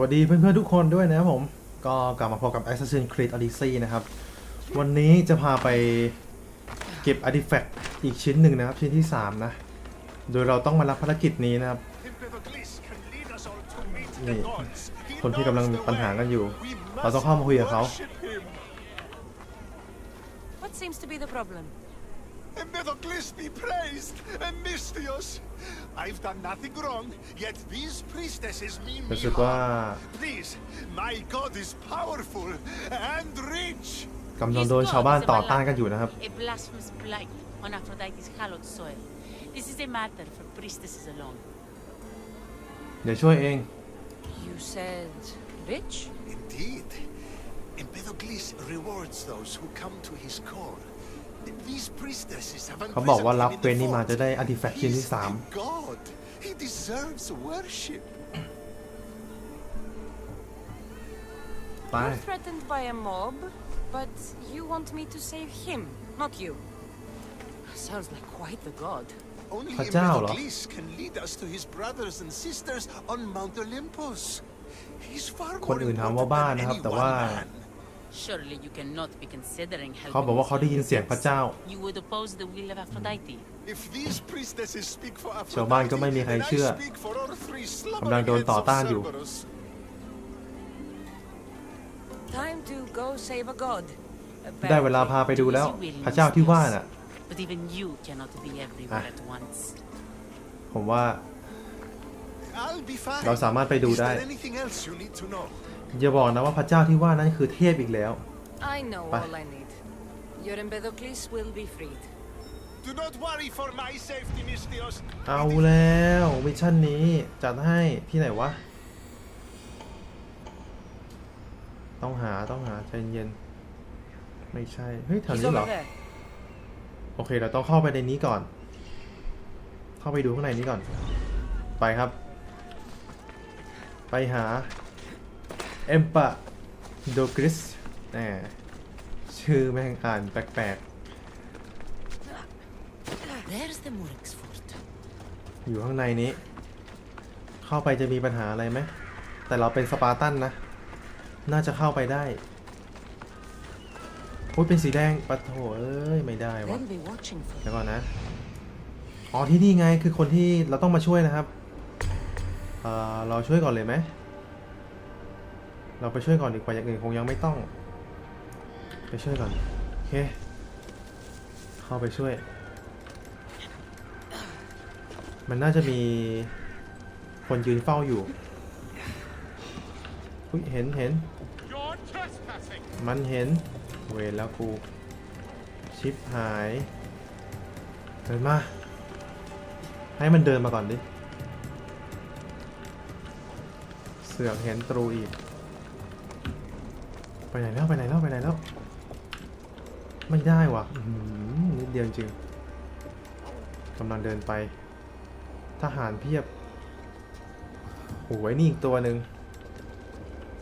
วัสดีเพื่อนๆทุกคนด้วยนะครับผม ก็กลับมาพบกับ Assassin's Creed Odyssey นะครับ วันนี้จะพาไปเก็บ artifact อีกชิ้นหนึ่งนะครับ ชิ้นที่ 3 นะ โดยเราต้องมารับภารกิจนี้นะครับ นี่ คนที่กำลังมีปัญหากันอยู่ เราต้องเข้ามาคุยกับเขา What seems to be the problem? Empedocles be praised, and Mystios. I've done nothing wrong, yet these priestesses mean รู้ me สึกว่า harm. Please, my god is powerful and rich. กำลังโดนชาวบ้านต่อต้านกันอยู่นะครับ A blasphemous blight on Aphrodite's hallowed soil. This is a matter for priestesses alone. เดี๋ยวช่วยเอง You said rich? Indeed, Empedocles rewards those who come to his call. เขาบอกว่ารับเควสนี้มาจะได้อาร์ติแฟกต์ชิ้นที่สาม He deserves worship. You're threatened by a mob, but you want me to save him, not you. Sounds like quite the god. Only Immedoglis can lead us to his brothers and sisters on Mount Olympus. He's far more. Surely you cannot be considering helping เขาบอกว่า me เขาได้ยินเสียงพระเจ้า You would oppose the will of Aphrodite. If these priestesses speak for ชาวบ้านก็ Aphrodite, ไม่มีใคร then I เชื่อ speak for all three กำลังโดน slumbering ต่อ heads of ต้านอยู่ Cerberus. Time to go save a god. ได้เวลาพาไปดูแล้ว พระเจ้าที่ว่าน่ะ But even you cannot be everywhere at once. ผมว่า I'll be fine. เราสามารถไปดู Is ได้ there anything else you need to know? อย่าบอกนะว่าพระเจ้าที่ว่านั้นคือเทพอีกแล้ว I know Bye. all I need. Your Empedocles will be freed. Do not worry for my safety, Mystios. เอาแล้วมิชชั่นนี้จัดให้ที่ไหนวะ ต้องหาต้องหาใจเย็น ไม่ใช่ เฮ้ยแถว He's นี้เหร over อ there. โอเค เราต้องเข้าไปในนี้ก่อน เข้าไปดูข้างในนี้ก่อน ไปครับ ไปหา เอมปะโดกริสแหมชื่อแม่งอ่านแปลก There's the Murex fort. ๆ อยู่ข้างในนี้ เข้าไปจะมีปัญหาอะไรไหม แต่เราเป็นสปาร์ตันนะ น่าจะเข้าไปได้โอ้ยเป็นสีแดงปะโถเอ้ย ไม่ได้วะ They'll be watching for เดี๋ยวก่อนนะ อ๋อที่นี่ไงคือคนที่เราต้องมาช่วยนะครับเอ่อเราช่วยก่อนเลยไหม เราไปช่วยก่อนดีกว่าอย่างอื่นคงยังไม่ต้อง ไปช่วยก่อนโอเคเข้าไปช่วย มันน่าจะมีคนยืนเฝ้าอยู่อุ๊ยเห็นเห็น มันเห็น เวรแล้วกูชิปหายเดินมา ให้มันเดินมาก่อนดิ เสือกเห็นตรูอีก ไปไหนแล้วไปไหนแล้วไปไหนแล้ว ไม่ได้วะนิดเดียวจริงกำลังเดินไป ทหารเพียบโอ้ยนี่อีกตัวหนึ่ง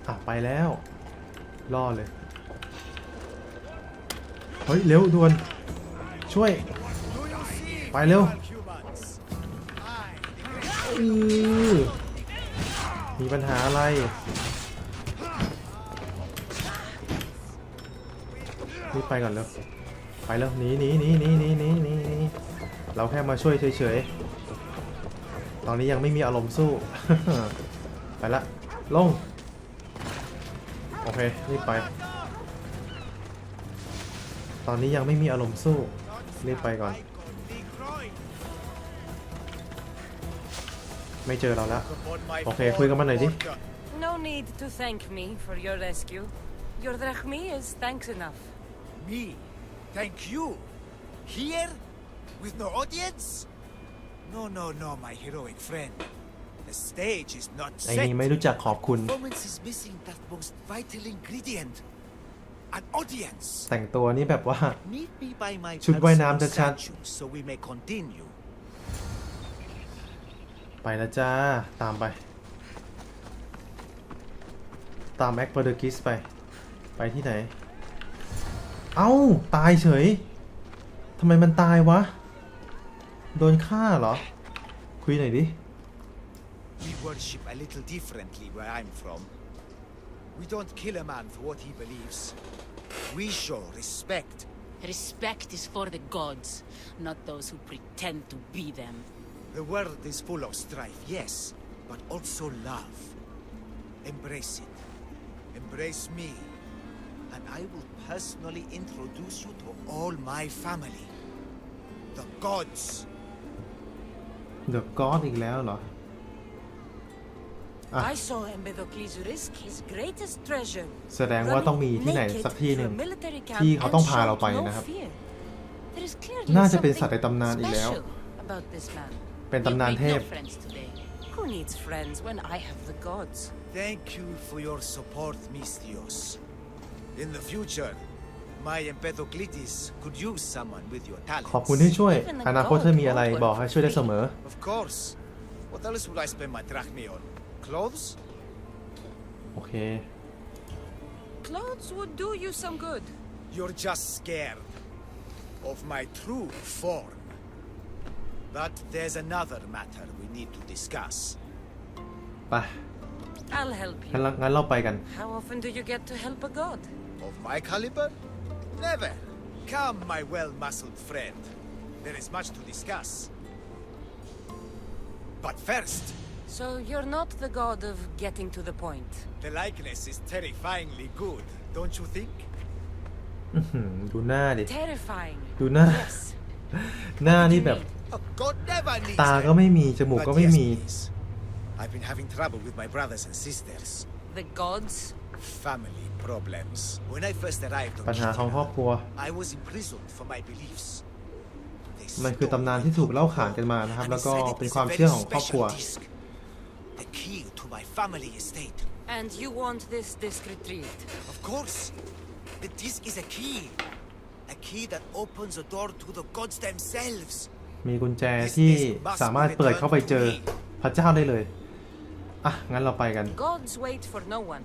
อะไปแล้วล่อเลย เฮ้ย เร็วด่วน ช่วย ไปเร็วมีปัญหาอะไร ไปก่อนเร็วไปแล้วหนีหนีหนีหนีหนีหนีหนีหนีเราแค่มาช่วยเฉยๆ ตอนนี้ยังไม่มีอารมณ์สู้ ไปละ ลง โอเครีบไป ตอนนี้ยังไม่มีอารมณ์สู้ รีบไปก่อน ไม่เจอเราแล้ว โอเค คุยกันมาหน่อยดิ No need to thank me for your rescue. Your drachmi is thanks enough. Me? Thank you? Here? With no audience? No, no, no, my heroic friend. The stage is not ไอ้ set. นี่ไม่รู้จักขอบคุณ Performance is missing that most vital ingredient. An audience. แต่งตัวนี่แบบว่า Meet me by my ชุดว่ายน้ำ personal ชัด statue so we may continue. ไปแล้วจ้า ตามไป ตามแอคเปอร์เดกิสไป ไปที่ไหน เอ้า ตายเฉยทำไมมันตายวะ โดนฆ่าเหรอ คุยหน่อยดิ We worship a little differently where I'm from. We don't kill a man for what he believes. We show respect. Respect is for the gods, not those who pretend to be them. The world is full of strife, yes, but also love. Embrace it. Embrace me. And I will personally introduce you to all my family. The gods. เดอะก็อดอีกแล้วเหรอ Ah. I saw Empedocles risk his greatest treasure. แสดงว่าต้องมีที่ไหน running สักที่หนึ่ง naked through a military camp ที่เขาต้อง and พาเรา showed ไป no นะครับ fear. There is clearly น่าจะเป็นสัต something ว์ในตำนานอีกแล้ว special about this man. เป็น You ตำนาน made เทพ no friends today. Who needs friends when I have the gods? Thank you for your support, Mistios. In the future, my Empedoclitis could use someone with your talents. ขอบคุณที่ช่วย อนาคตถ้ามีอะไรบอกให้ช่วยได้เสมอ Of course. What else would I spend my drachmae on? Clothes? โอเค Clothes would do you some good. You're just scared of my true form. But there's another matter we need to discuss. ไป I'll help งั้น you. เรางั้นเราไปกัน How often do you get to help a god? Of my caliber? Never. Come, my well-muscled friend. There is much to discuss. But first, So you're not the god of getting to the point. the likeness is terrifyingly good, don't you think? อื้อหือดูหน้าดิ Terrifying. ดูหน้า Yes. หน้านี่แบบ A god never needs ตา help. ก็ไม่มี จมูก But ก็ไม่ yes, มี please. I've been having trouble with my brothers and sisters. The gods? Family problems. When I first arrived on ปัญหาของครอบครัว I was imprisoned for my beliefs. They มันคือตำนานที่ถูกเล่าขานกันมานะครับ and แล้วก็ said it เป็น is ความ a เชื่อ very ของครอบครัว special disc. The key to my family estate. And you want this disc retrieved? Of course. The disc is a key. A key that opens a door to the gods themselves. มีกุญแจที่สามารถเปิดเข้าไปเจอพระเจ้าได้เลย อะ งั้นเราไปกัน Gods wait for no one.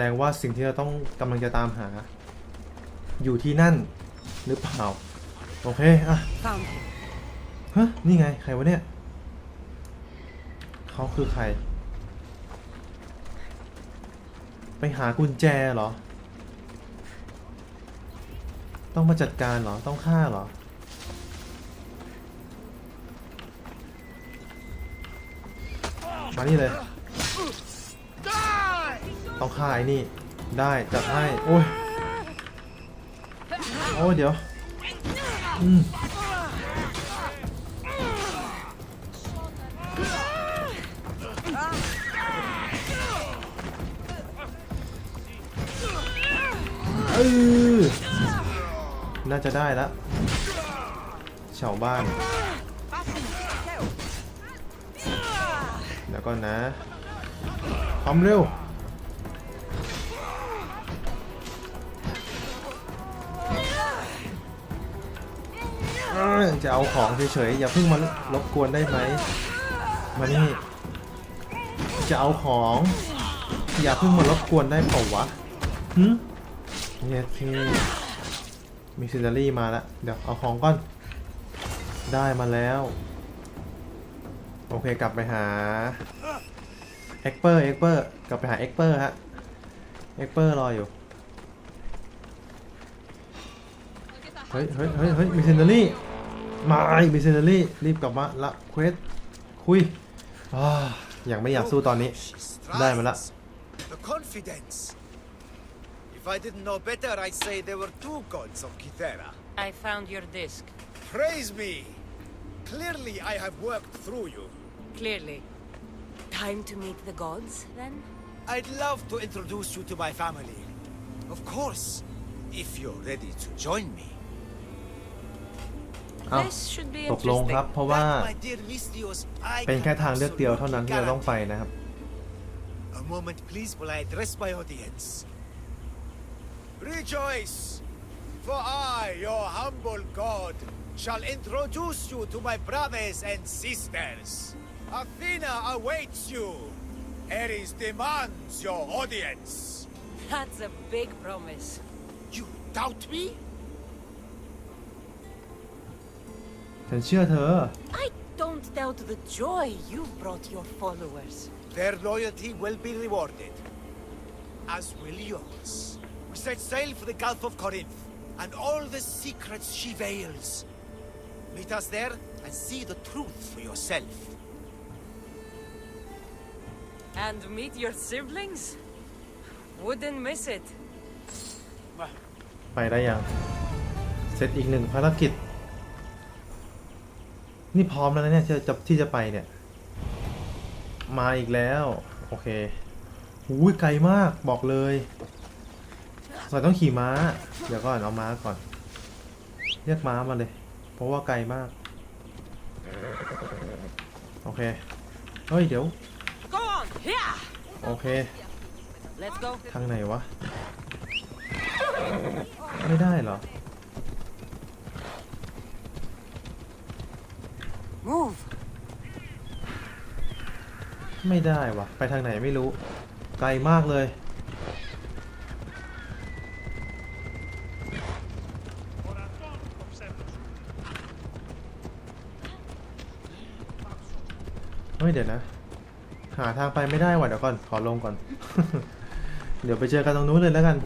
ดงว่าสิ่งที่เราต้องกำลังจะตามหา อยู่ที่นั่น หรือเปล่า โอเค อะ Found him. ฮะนี่ไง ใครวะเนี่ยเขาคือใคร ไปหากุญแจเหรอ ต้องมาจัดการเหรอ ต้องฆ่าเหรอมานี่เลย ต้องฆ่าไอ้นี่ ได้จัดให้โอ้ยโอ้ยเดี๋ยวอืมเออน่าจะได้แล้วชาวบ้านแล้วก็นะความเร็ว เอ้ยจะเอาของเฉยๆอย่าเพิ่งมารบกวนได้ไหมมานี่จะเอาของ อย่าเพิ่งมารบกวนได้เปล่าวะหึเนี่ยที่มีซินเดอรี่มาแล้วเดี๋ยวเอาของก่อน ได้มาแล้ว โอเคกลับไปหาเอ็กเปอร์เอ็กเปอร์กลับไปหาเอ็กเปอร์ฮะเอ็กเปอร์รออยู่เฮ้ยเฮ้ยเฮ้ยเฮ้ยมีซินเดอรี่ มาไอ้มีซินเดอรี่รีบกลับมาละเควสคุยอาอย่างไม่อยากสู้ตอนนี้ She ได้มาละ strives. The confidence. If I didn't know better, I'd say there were two gods of Kythera. I found your disc. Praise me! Clearly, I have worked through you. Clearly. Time to meet the gods, then? I'd love to introduce you to my family. Of course, if you're ready to join me. อ้าว This should be ตกลงครับ interesting. เพราะว่า That, my dear Mistios, I เป็นแค่ can ทางเลือกเดียวเท่านั้น absolutely ที่เราต้องไป guarantee. นะครับ A A moment, please, while I address my audience. Rejoice! For I, your humble god, shall introduce you to my brothers and sisters. Athena awaits you. Ares demands your audience. That's a big promise. You doubt me? ฉันเชื่อเธอ I don't doubt the joy you've brought your followers. Their loyalty will be rewarded, as will yours. We set sail for the Gulf of Corinth and all the secrets she veils. Meet us there and see the truth for yourself. And meet your siblings? Wouldn't miss it. ไปได้ยัง เสร็จอีกหนึ่งภารกิจ นี่พร้อมแล้วนะเนี่ยที่จะที่จะไปเนี่ย มาอีกแล้ว โอเคหูยไกลมากบอกเลยเราต้องขี่ม้า เดี๋ยวก่อนเอาม้าก่อน เรียกม้ามาเลย เพราะว่าไกลมาก โอเค เฮ้ยเดี๋ยว Go on! Yeah! โอเค Let's go. ทางไหนวะ ไม่ได้เหรอ ไม่ได้วะไปทางไหนไม่รู้ ไกลมากเลย เฮ้ยเดี๋ยวนะ หาทางไปไม่ได้ว่ะเดี๋ยวก่อน ขอลงก่อน เดี๋ยวไปเจอกันตรงนู้นเลยแล้วกัน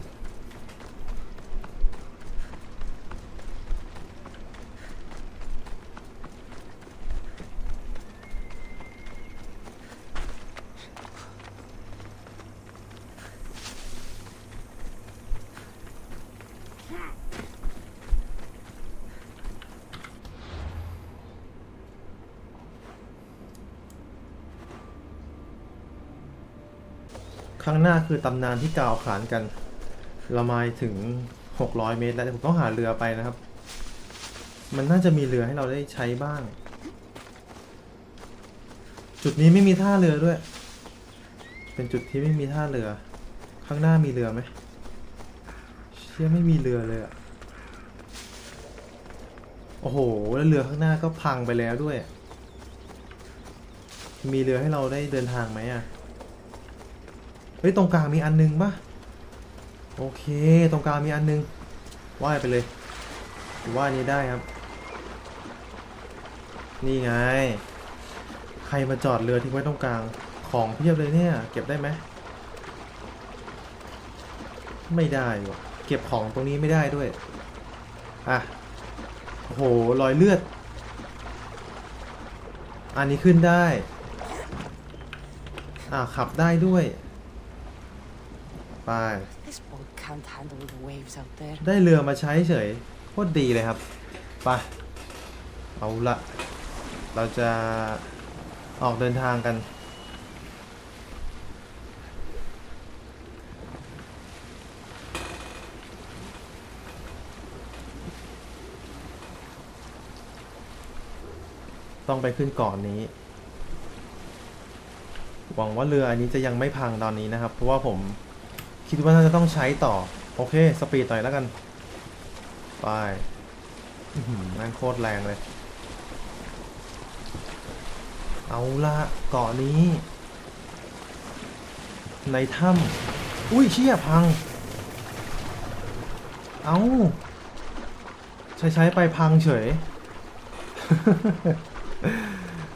ข้างหน้าคือตำนานที่กล่าวขานกันเรามาถึง 600 เมตร แล้วผมต้องหาเรือไปนะครับ มันน่าจะมีเรือให้เราได้ใช้บ้าง จุดนี้ไม่มีท่าเรือด้วย เป็นจุดที่ไม่มีท่าเรือ ข้างหน้ามีเรือไหมเชื่อไม่มีเรือเลยอะโอ้โห แล้วเรือข้างหน้าก็พังไปแล้วด้วย มีเรือให้เราได้เดินทางไหมอะเฮ้ยตรงกลางมีอันนึงปะโอเค ตรงกลางมีอันนึงว่ายไปเลยว่ายนี้ได้ครับ นี่ไง ใครมาจอดเรือทิ้งไว้ตรงกลางของเพียบเลยเนี่ย เก็บได้ไหมไม่ได้วะเก็บของตรงนี้ไม่ได้ด้วย อะโอ้โหรอยเลือด อันนี้ขึ้นได้ อ่าขับได้ด้วย ไป This boat can't handle the waves out there. ได้เรือมาใช้เฉยโคตรดีเลยครับไปเอาละเราจะออกเดินทางกัน ต้องไปขึ้นเก่อนนี้ หวังว่าเรืออันนี้จะยังไม่พังตอนนี้นะครับ เพราะว่าผม คิดว่าน่าจะต้องใช้ต่อ โอเค สปีดหน่อยแล้วกัน ไปแม่งโคตรแรงเลย เอาละเกาะนี้ ในถ้ำอุ้ยเชี่ยพัง เอาใช้ใช้ไปพังเฉย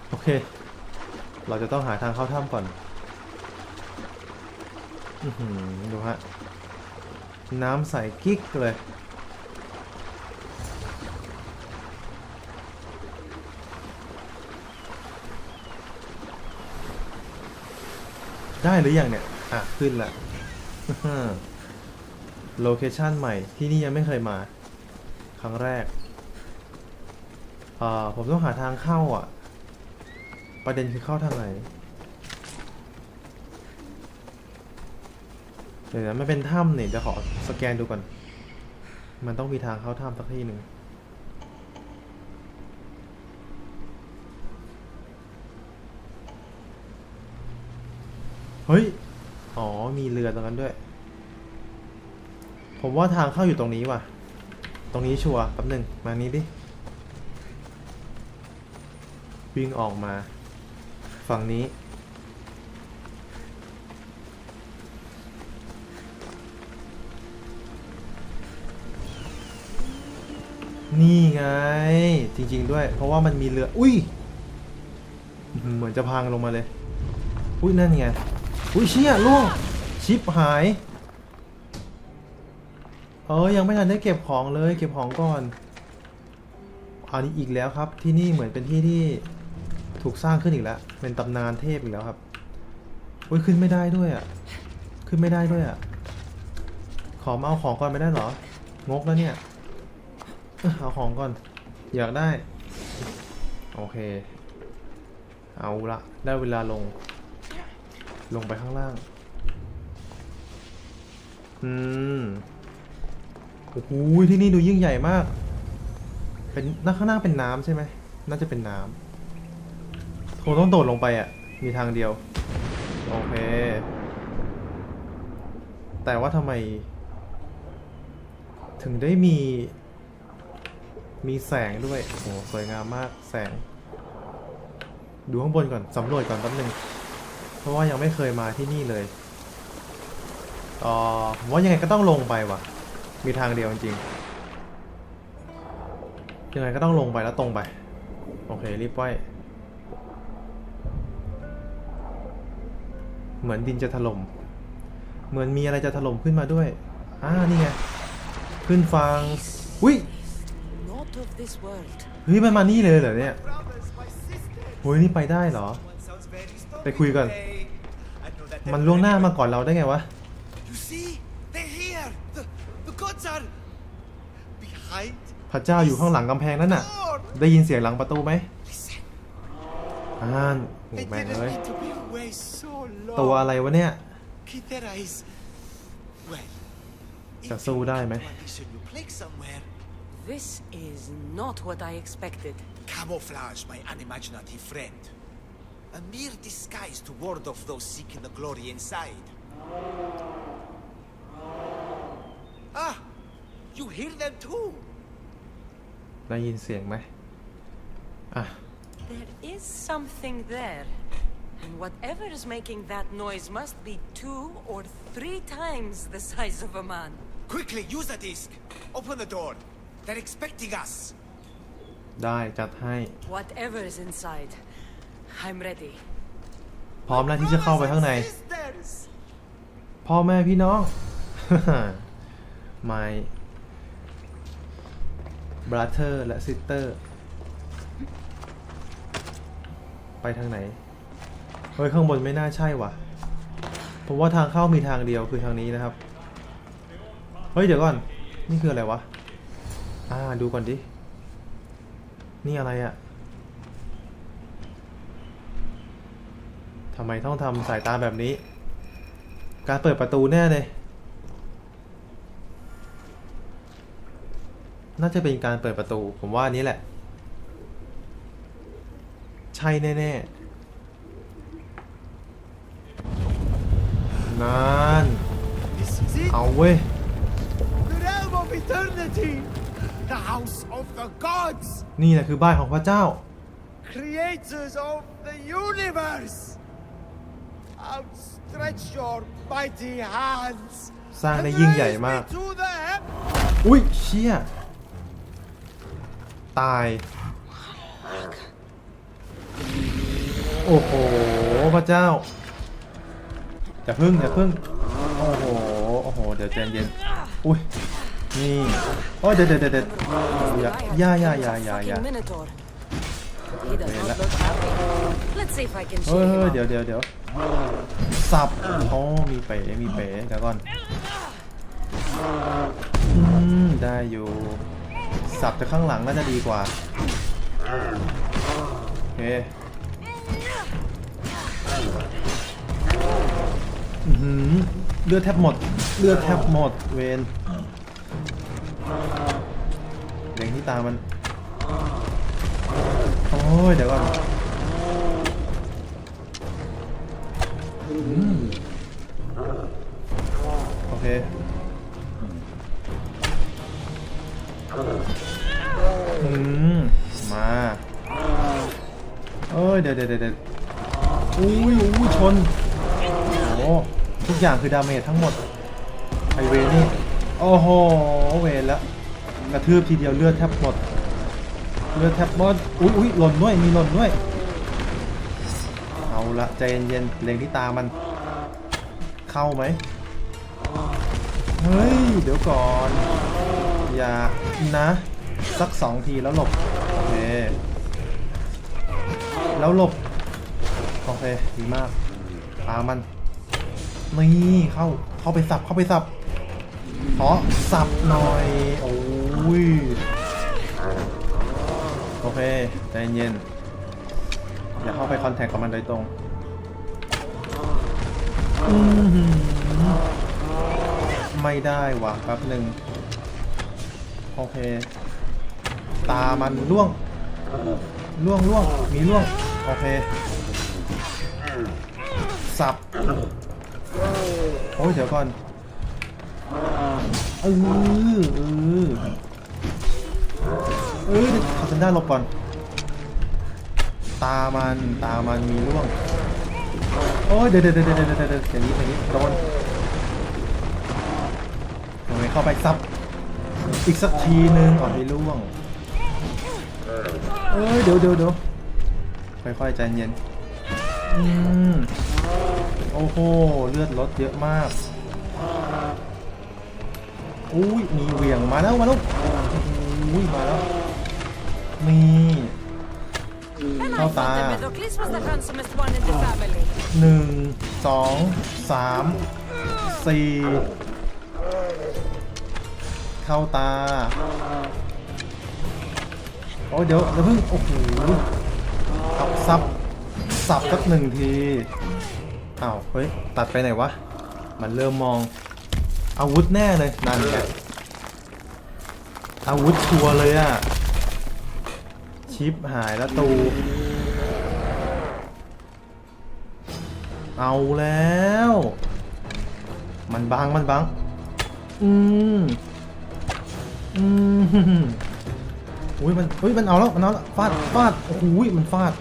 โอเค เราจะต้องหาทางเข้าถ้ำก่อน ดูฮะ น้ำใสกิ๊กเลย ได้หรือยังเนี่ย อะ ขึ้นละโลเคชันใหม่ที่นี่ยังไม่เคยมา ครั้งแรก อ่า ผมต้องหาทางเข้าอะ ประเด็นคือเข้าทางไหน เดี๋ยวนะมันเป็นถ้ำเนี่เดี๋ยวขอสแกนดูก่อน มันต้องมีทางเข้าถ้ำสักที่หนึ่งเฮ้ย อ๋อ มีเรือตรงนั้นด้วย ผมว่าทางเข้าอยู่ตรงนี้ว่ะ ตรงนี้ชัวร์แป๊บหนึ่งมานี้ดิ วิ่งออกมา ฝั่งนี้ นี่ไง จริง ๆ ด้วย เพราะว่ามันมีเรือ อุ้ย เหมือนจะพังลงมาเลย อุ้ยนั่นไง อุ้ยเชี่ยล่วงชิปหาย เออยังไม่ทันได้เก็บของเลย เก็บของก่อนอันนี้อีกแล้วครับ ที่นี่เหมือนเป็นที่ที่ถูกสร้างขึ้นอีกแล้ว เป็นตำนานเทพอีกแล้วครับอุ้ยขึ้นไม่ได้ด้วยอะ ขึ้นไม่ได้ด้วยอะ ขอมาเอาของก่อนไม่ได้เหรอ งกแล้วเนี่ย เอาของก่อน อยากได้ โอเค เอาละได้เวลาลง ลงไปข้างล่าง อืมโอ้โหที่นี่ดูยิ่งใหญ่มาก เป็นน้าข้างหน้าเป็นน้ำใช่ไหม น่าจะเป็นน้ำคงต้องโดดลงไปอะ มีทางเดียว โอเค แต่ว่าทำไม ถึงได้มี มีแสงด้วย โอ้โหสวยงามมากแสง ดูข้างบนก่อนสำรวจก่อนแป๊บนึง เพราะว่ายังไม่เคยมาที่นี่เลยอ๋อว่ายังไงก็ต้องลงไปว่ะ มีทางเดียวจริงยังไงก็ต้องลงไปแล้วตรงไป โอเครีบไว้เหมือนดินจะถล่ม เหมือนมีอะไรจะถล่มขึ้นมาด้วย อ่า นี่ไง ขึ้นฟัง อุ้ย Not of this world. เฮ้ยมันมานี่เลยเหรอเนี่ย Brothers, my sisters. โอ้ยนี่ไปได้เหรอ One sounds very stormy ไปคุยก่อน today. I know that มัน they're ล่วงหน้า ready. มาก่อนเราได้ไงวะ You see? They're here. The, the gods are behind พระเจ้าอยู่ข้างหลังกำแพงนั่นน่ะ door. ได้ยินเสียงหลังประตูไหม Listen. อ่านโอ้ They แม่ง didn't เอ้ย need to be away so long. ตัวอะไรวะเนี่ย Kithera is well. if Sa you สู้ได้ look ไหม This is not what I expected. Camouflage, my unimaginative friend. A mere disguise to ward off those seeking the glory inside. Ah! You hear them too! ได้ยินเสียงไหมอ่ะ There is something there. And whatever is making that noise must be two or three times the size of a man. Quickly, use the disc! Open the door! They're expecting us! ได้จัดให้ Whatever is inside, I'm ready. พร้อมแล้วที่จะเข้าไปข้างใน Brothers and sisters! พ่อแม่พี่น้อง my brother และ sister ไปทางไหน เฮ้ย ข้างบนไม่น่าใช่ว่ะ ผมว่าทางเข้ามีทางเดียวคือทางนี้นะครับ เฮ้ย เดี๋ยวก่อน นี่คืออะไรวะ อ่า ดูก่อนดิ นี่อะไรอะทำไมต้องทำสายตาแบบนี้ การเปิดประตูแน่เลย น่าจะเป็นการเปิดประตู ผมว่านี้แหละ ใช่แน่ๆนานเอาเว้ย The realm of eternity! The house of the gods! นี่แหละคือบ้านของพระเจ้า Creators of the universe! Outstretch your mighty hands! สร้าง and ได้ยิ่งใหญ่ raise me มาก to them! อุ้ยเชี่ย ตาย โอ้โห พระเจ้าอย่าพึ่งอย่าพึ่ง โอ้โห โอ้โห เดี๋ยวใจเย็น อุ้ย นี่โอ้ยเดี๋ยวเดี๋ยวเดี๋ยวเดี๋ยวอย่า I อย่า have อย่า to อย่า fight อย่า a อย่า fucking Minotaur. He does Okay, not let- look happy. Let's see if I can เฮ้ย cheer เฮ้ย him เดี๋ยว up. เดี๋ยวเดี๋ยวสับอ๋อมีเป๋มีเป๋เดี๋ยวก่อนอืมได้อยู่ สับจากข้างหลังน่าจะดีกว่าโอเคอื้อหือเลือดแทบหมด เลือดแทบหมดเวน เด็งที่ตามัน โอ้ยเดี๋ยวก่อนโอเคอืมมาเอ้ยเดี๋ยวเดี๋ยวเดี๋ยวอุ้ยอุ้ยชน โอ้ทุกอย่างคือดาเมจทั้งหมดไอเวรนี่ โอ้โหเวรล้วกระทืบทีเดียวเลือดแทบหมดเลือดแทบหมดอุ้ยอุ้ยหล่นด้วยมีหล่นด้วยเอาละใจเย็นๆเล็งที่ตามัน เข้าไหมเฮ้ย เดี๋ยวก่อน อย่านะ สักสองทีแล้วหลบ โอเค แล้วหลบ โอเค ดีมากตามัน นี่ เข้า เข้าไปสับ เข้าไปสับ ขอสับหน่อย โอ้ย โอเค ใจเย็น อย่าเข้าไปคอนแทคกับมันโดยตรงไม่ได้ว่ะแป๊บหนึ่งโอเค ตามันล่วงล่วงล่วงมีล่วง โอเค สับ โอ้ยเดี๋ยวก่อน เออเออเออเดี๋ยวขอฉันด้หลบก่อน ตามันตามันมีล่วงโอ้ยเดี๋ยวเดี๋ยวเดี๋ยวเดี๋ยวเดี๋ยวเดี๋ยวอย่างนี้อย่างนี้โดนโอเคเข้าไปซับอีกสักทีนึงก่อนให้ล่วงเอ้ยเดี๋ยวเดี๋ยวเดี๋ยวค่อยๆใจเย็นอืมโอ้โหเลือดลดเยอะมาก อุ้ยมีเหวี่ยงมาแล้วมาแล้วอุ้ยมาแล้วนี่ And How I thought bad? Empedocles was the handsomest one in the family. หนึ่งสองสามสี่เข้าตาโอ้ยเดี๋ยวเดี๋ยวเพิ่งโอ้โหขับซับสับสักหนึ่งทีอ้าวเฮ้ยตัดไปไหนวะ มันเริ่มมอง อาวุธแน่เลยนั่นไงอาวุธชัวร์เลยอะชิปหายแล้วตู เอาแล้ว มันบังมันบัง อืม อืมอุ้ยมันอุ้ยมันเอาแล้วมันเอาแล้วฟาดฟาดโอ้โหมันฟาด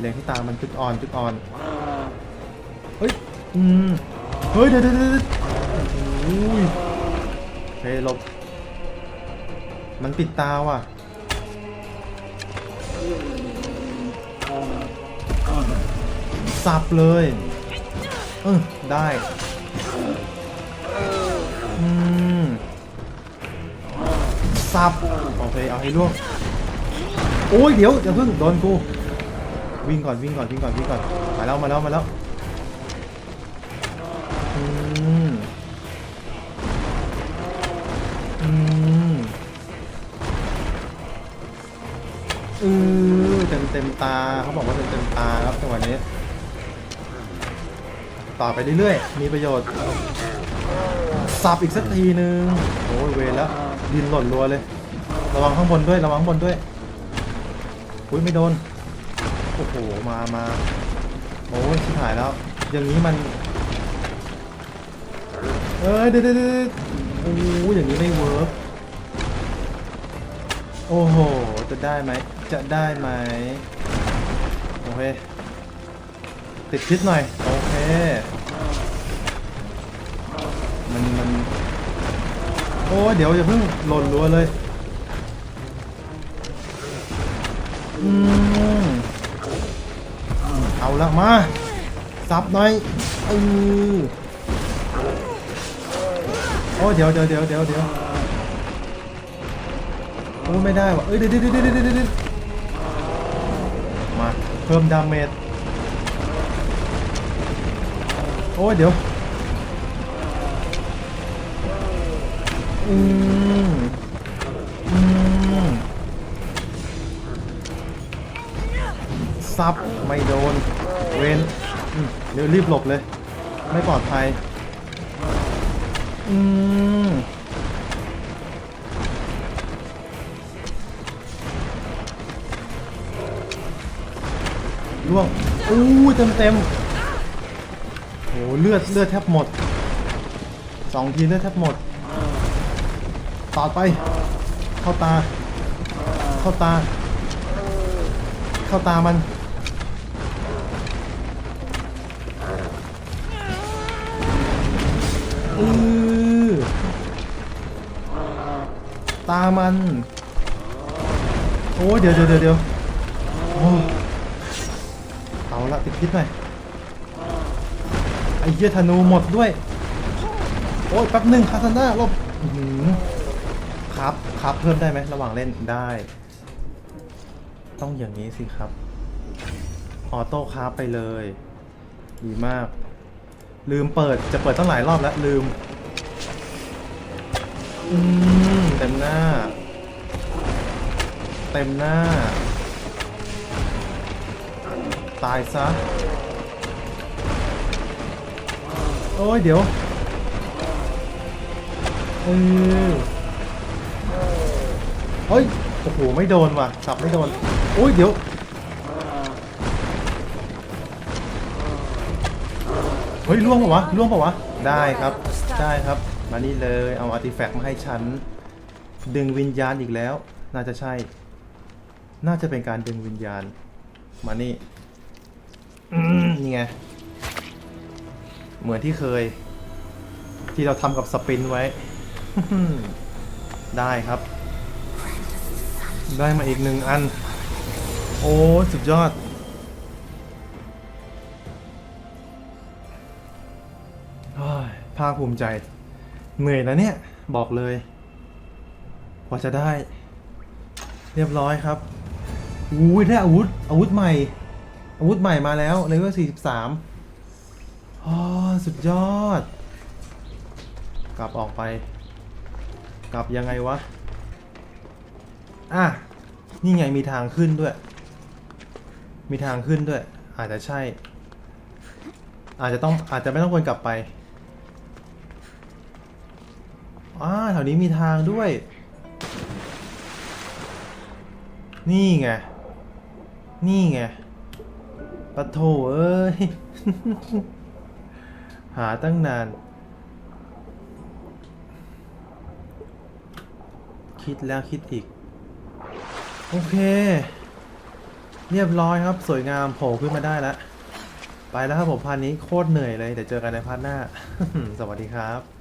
เลงที่ตามันจุดอ่อนจุดอ่อน เฮ้ย อืม เฮ้ยเดี๋ยวเดี๋ยว อ้ยเฮ้ยลบ มันปิดตาว่ะสับเลยเออได้อืมสับโอเคเอาให้ล่วงโอ้ยเดี๋ยวอย่าเพิ่งโดนกูวิ่งก่อนวิ่งก่อนวิ่งก่อนวิ่งก่อนมาแล้วมาแล้วมาแล้วอืม อืมอือเต็มเต็มตาเขาบอกว่าเต็มเต็มตาครับจังหวะนี้ ต่อไปเรื่อยๆ มีประโยชน์ สับอีกสักทีนึงโอ้ยเวรแล้ว ดินหล่นรัวเลย ระวังข้างบนด้วย ระวังข้างบนด้วย อุ้ยไม่โดน โอ้โห มามาโอ้ยชิบหายแล้ว อย่างนี้มัน เอ้ยเดี๋ยวเดี๋ยวเดี๋ยวโอ้ยอย่างนี้ไม่เวิร์กโอ้โห จะได้ไหม จะได้ไหม โอเค ติดพิษหน่อย โอเค มันมัน โอ้เดี๋ยวอย่าเพิ่งหล่นรัวเลย อืม เอาละมา ซับหน่อยเออ โอ้เดี๋ยวเดี๋ยวเดี๋ยวเดี๋ยวเดี๋ยวโอ้ไม่ได้ว่ะเอ้ยเดี๋ยวเดี๋ยวเดี๋ยวเดี๋ยวเดี๋ยวมาเพิ่มดาเมจโอ้ยเดี๋ยวอืมอืมซับไม่โดนเวนเดี๋ยวรีบหลบเลย ไม่ปลอดภัย อืมล่วงอู้เต็มเต็มโหเลือดเลือดแทบหมดสองทีเลือดแทบหมดต่อไป เข้าตา เข้าตา เข้าตามันอือามัน โอ้ยเดี๋ยวเดี๋ยวเดี๋ยวเดี๋ยวโอ้เอาละติดพิษหน่อยไอ้เหี้ยธนูหมดด้วย โอ้ยแป๊บหนึ่งคาสนาลบครับครับเพิ่มได้ไหมระหว่างเล่นได้ ต้องอย่างนี้สิครับ ออโต้คราฟไปเลย ดีมาก ลืมเปิดจะเปิดตั้งหลายรอบแล้วลืมอืม เต็มหน้า เต็มหน้า ตายซะ โอ้ยเดี๋ยวเออเฮ้ย โอ้โห ไม่โดนว่ะสับไม่โดน โอ้ย เดี๋ยว เฮ้ยล่วงปะวะล่วงปะวะ ได้ครับ ได้ครับ มานี่เลย เอาอาร์ติแฟกต์มาให้ฉัน ดึงวิญญาณอีกแล้ว น่าจะใช่ น่าจะเป็นการดึงวิญญาณ มานี่อืมนี่ไง เหมือนที่เคย ที่เราทำกับสปินไว้ ได้ครับ ได้มาอีกหนึ่งอัน โอ้ สุดยอดโอ้ยภาคภูมิใจ เหนื่อยนะเนี่ย บอกเลย กว่าจะได้ เรียบร้อยครับอุ้ยได้อาวุธอาวุธใหม่ อาวุธใหม่มาแล้วเลเวล43อ๋อสุดยอด กลับออกไป กลับยังไงวะ อะ นี่ไงมีทางขึ้นด้วย มีทางขึ้นด้วย อาจจะใช่ อาจจะต้องอาจจะไม่ต้องวนกลับไปอ่าแถวนี้มีทางด้วย นี่ไง นี่ไงปะโถเอ้ย หาตั้งนาน คิดแล้วคิดอีก โอเค เรียบร้อยครับสวยงามโผล่ขึ้นมาได้แล้ว ไปแล้วครับผมพาร์ทนี้โคตรเหนื่อยเลย เดี๋ยวเจอกันในพาร์ทหน้า สวัสดีครับ